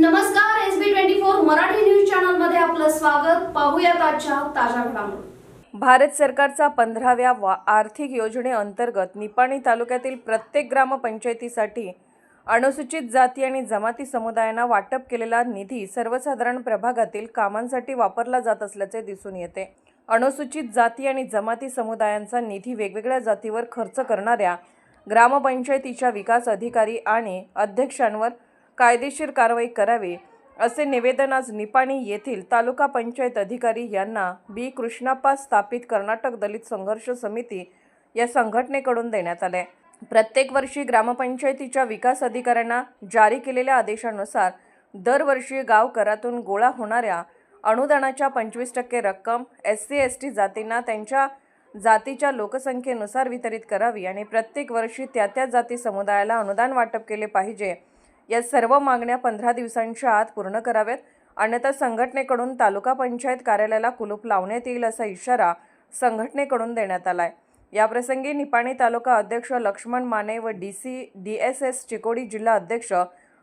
नमस्कार S B twenty four Marathi news चॅनलमध्ये आपलं स्वागत. पाहूयात आजच्या ताज्या घडामोडी. भारत सरकारचा पंधराव्या वा आर्थिक योजनेअंतर्गत निपाणी तालुक्यातील प्रत्येक ग्रामपंचायतीसाठी अनुसूचित जाती आणि जमाती समुदायांना वाटप केलेला निधी सर्वसाधारण प्रभागातील कामांसाठी वापरला जात असल्याचे दिसून येते. अनुसूचित जाती आणि जमाती समुदायांचा निधी वेगवेगळ्या जातीवर खर्च करणाऱ्या ग्रामपंचायतीच्या विकास अधिकारी आणि अध्यक्षांवर कायदेशीर कारवाई करावी असे निवेदन आज निपाणी येथील तालुका पंचायत अधिकारी यांना बी. कृष्णाप्पा स्थापित कर्नाटक दलित संघर्ष समिती या संघटनेकडून देण्यात आले. प्रत्येक वर्षी ग्रामपंचायतीच्या विकास अधिकाऱ्यांना जारी केलेल्या आदेशानुसार दरवर्षी गाव करातून गोळा होणाऱ्या अनुदानाच्या पंचवीस टक्के रक्कम एस सी एस टी जातींना त्यांच्या जातीच्या लोकसंख्येनुसार वितरित करावी आणि प्रत्येक वर्षी त्या त्या जाती समुदायाला अनुदान वाटप केले पाहिजे. या सर्व मागण्या पंधरा दिवसांच्या आत पूर्ण कराव्यात. अन्यथा संघटनेकडून तालुका पंचायत कार्यालयाला कुलूप लावण्यात येईल असा इशारा संघटनेकडून देण्यात आला आहे याप्रसंगी निपाणी तालुका अध्यक्ष लक्ष्मण माने व D C D S S Chikodi जिल्हा अध्यक्ष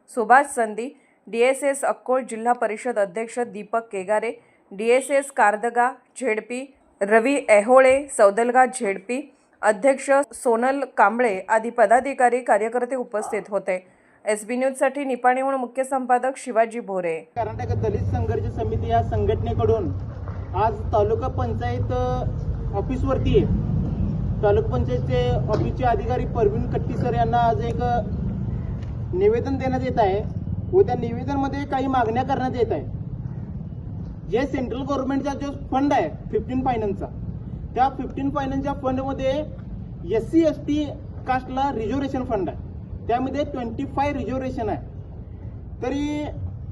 सुभाष संदी डी एस एस अक्कोळ जिल्हा परिषद अध्यक्ष Deepak Kegare D S S Kardaga ZP Ravi Ehole Saudalga ZP अध्यक्ष सोनल कांबळे आदी पदाधिकारी कार्यकर्ते उपस्थित होते. एस बी न्यूजसाठी निपाणीहून मुख्य संपादक शिवाजी भोरे. कर्नाटक दलित संघर्ष समिती या संघटनेकडून आज तालुका पंचायत अ, ऑफिसवरती तालुका पंचायतचे ऑफिसचे अधिकारी परवीन कट्टी सर यांना आज एक निवेदन देण्यात येत आहे व त्या निवेदनमध्ये काही मागण्या करण्यात येत आहे. जे सेंट्रल गव्हर्नमेंटचा जो फंड आहे फिफ्टीन फायनान्सचा त्या फिफ्टीन फायनान्सच्या फंडमध्ये एस सी एस टी कास्टला रिझर्वेशन फंड आहे. त्यामध्ये ट्वेंटी फाय रिझर्वेशन आहे. तरी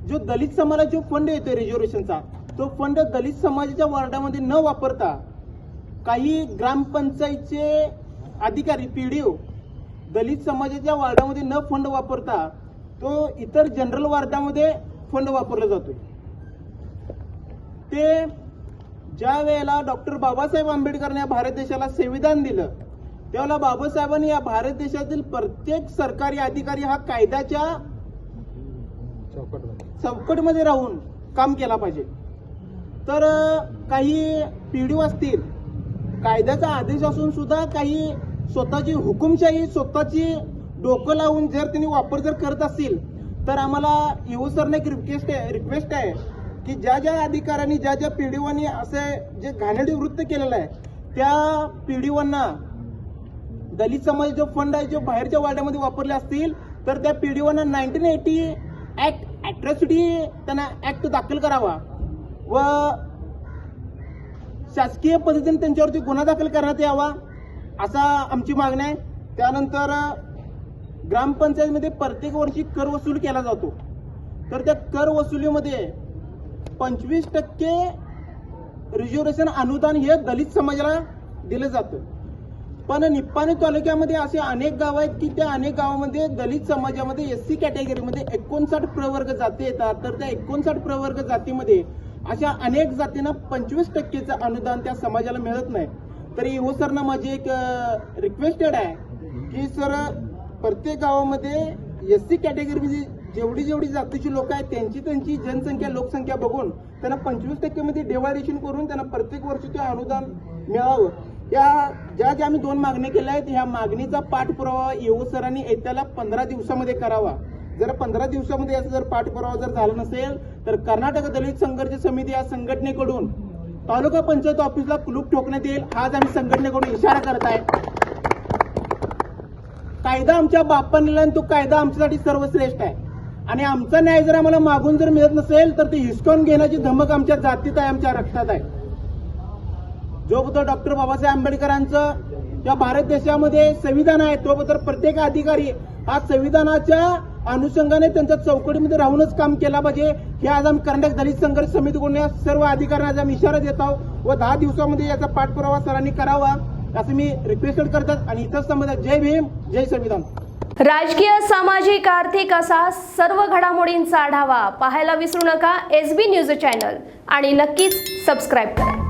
जो दलित समाजाला जो फंड येतो रिझर्वेशनचा तो फंड दलित समाजाच्या वॉर्डामध्ये न वापरता काही ग्रामपंचायतचे अधिकारी पीडीओ दलित समाजाच्या वॉर्डामध्ये न फंड वापरता तो इतर जनरल वॉर्डामध्ये फंड वापरला जातो ते ज्या वेळेला डॉक्टर बाबासाहेब आंबेडकरने भारत देशाला संविधान दिलं त्यावेळेला बाबासाहेबांनी या भारत देशातील प्रत्येक सरकारी अधिकारी हा कायद्याच्या चौकटमध्ये राहून काम केला पाहिजे. तर काही पिढी असतील कायद्याचा आदेश असून सुद्धा काही स्वतःची हुकुमशाही स्वतःची डोकं लावून जर त्यांनी वापर जर करत असतील तर आम्हाला येऊ सरने एक रिक्वेस्ट आहे रिक्वेस्ट आहे की ज्या ज्या अधिकाऱ्यांनी ज्या ज्या पिढीवांनी असे जे घाणेडी वृत्त केलेलं आहे त्या पिढीवांना दलित समाज जो फंड आहे जो बाहेरच्या वार्डामध्ये वापरले असतील तर त्या पीडीओना नाईन्टीन एटी ऍक्ट अॅट्रॉसिटी त्यांना ऍक्ट दाखल करावा. व शासकीय पद्धतीने त्यांच्यावरती गुन्हा दाखल करण्यात यावा असा आमची मागणी आहे. त्यानंतर ग्रामपंचायतमध्ये प्रत्येक वर्षी कर वसूल केला जातो. तर त्या कर वसुलीमध्ये पंचवीस टक्के रिझर्वेशन अनुदान हे दलित समाजाला दिलं जातं. पण निप्पाणी तालुक्यामध्ये असे अनेक गाव आहेत की त्या अनेक गावामध्ये दलित समाजामध्ये एस सी कॅटेगरीमध्ये एकोणसाठ प्रवर्ग जाती येतात. तर त्या एकोणसाठ प्रवर्ग जातीमध्ये अशा अनेक जातींना पंचवीस टक्केचं अनुदान त्या समाजाला मिळत नाही. तरी हो सरना माझी एक रिक्वेस्टेड आहे की सर प्रत्येक गावामध्ये एस सी कॅटेगरीमध्ये जेवढी जेवढी जातीची लोक आहेत त्यांची त्यांची जनसंख्या लोकसंख्या बघून त्यांना पंचवीस टक्केमध्ये डिवायडेशन करून त्यांना प्रत्येक वर्षी ते अनुदान मिळावं. या ज्या ज्या आम्ही दोन मागण्या केल्या आहेत ह्या मागणीचा पाठपुरावा येऊ सरांनी येत्याला पंधरा दिवसामध्ये करावा. जर पंधरा दिवसामध्ये याचा जर पाठपुरावा जर झाला नसेल तर कर्नाटक दलित संघर्ष समिती या संघटनेकडून तालुका पंचायत ऑफिसला कुलूप ठोकण्यात येईल आज आम्ही संघटनेकडून इशारा करत आहे कायदा आमच्या बाप्पाने आणि तो कायदा आमच्यासाठी सर्वश्रेष्ठ आहे. आणि आमचा न्याय जर आम्हाला मागून जर मिळत नसेल तर ते हिसकावून घेण्याची धमक आमच्या जातीत आहे आमच्या रक्तात आहे. जोपर्यंत डॉक्टर बाबासाहेब आंबेडकरांचं या भारत देशामध्ये संविधान आहे. तोपर्यंत प्रत्येक अधिकारी हा संविधानाच्या अनुषंगाने त्यांच्या चौकटीमध्ये राहूनच काम केला पाहिजे. हे आज आम्ही कर्नाटक दलित संघर्ष समितीकडून या सर्व अधिकाऱ्यांना आम्ही इशारा देत आहोत व दहा दिवसामध्ये याचा पाठपुरावा सरांनी करावा असं मी रिक्वेस्ट करतात आणि इतर संबंध जय भीम जय संविधान. राजकीय सामाजिक आर्थिक असा सर्व घडामोडींचा आढावा पाहायला विसरू नका. एस बी न्यूज चॅनल आणि नक्कीच सबस्क्राईब करा.